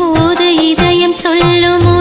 போது இதயம் சொல்லும்?